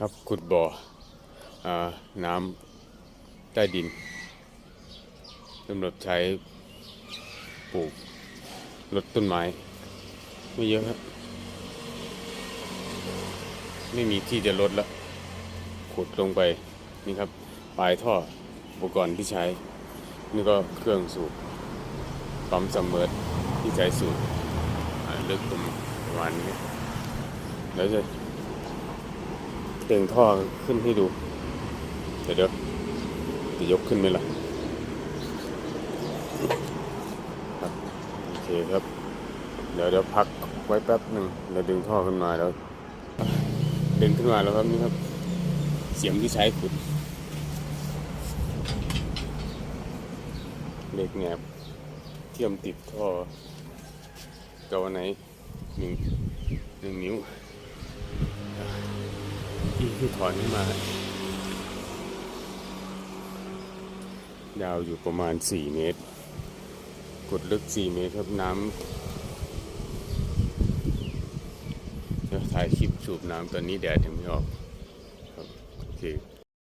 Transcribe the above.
ครับขุดบ่ออน้ำใต้ดินสำหรับใช้ปลูกลดต้นไม้ ไม่เยอะครับไม่มีที่จะลดแล้ว ขุดลงไปนี่ครับปลายท่ออุปกรณ์ที่ใช้ นี่ก็เครื่องสูบปั๊มซัมเมอร์ที่ใช้สูบอ่าลึกประมาณนี้แล้วจะ เต่งท่อขึ้นให้ดู เดี๋ยวเดี๋ยวจะยกขึ้นไหมล่ะครับโอเคครับ เดี๋ยวเดี๋ยวพักไว้แป๊บหนึ่งเดี๋ยวดึงท่อขึ้นมาแล้ว ดึงขึ้นมาแล้วครับนี่ครับ เสียมที่ใช้ขุดเหล็กแหนบเทียมติดท่อเกาไหนหนึ่งหนึ่งนิ้ว ที่ที่ถอนขึ้นมายาวอยู่ประมาณ 4 เมตร กดลึก 4 เมตรครับน้ำเดี๋ยวถ่ายคลิปสูบน้ำตอนนี้แดดยังไม่ออกครับโอเค